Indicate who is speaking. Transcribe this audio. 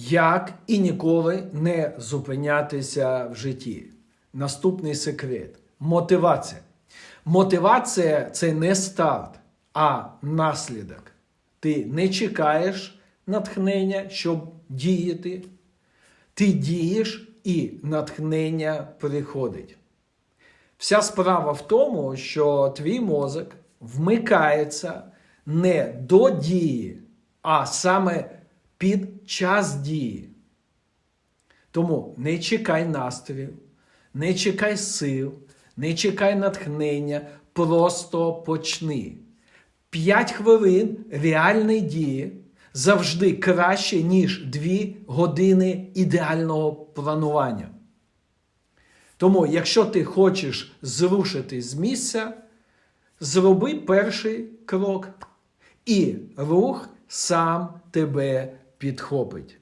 Speaker 1: Як і ніколи не зупинятися в житті. Наступний секрет мотивація. Мотивація це не старт, а наслідок. Ти не чекаєш натхнення, щоб діяти. Ти дієш і натхнення приходить. Вся справа в тому, що твій мозок вмикається не до дії, а саме під час дії. Тому не чекай настрою, не чекай сил, не чекай натхнення, просто почни. П'ять хвилин реальної дії завжди краще, ніж дві години ідеального планування. Тому, якщо ти хочеш зрушити з місця, зроби перший крок, і рух сам тебе підхопить.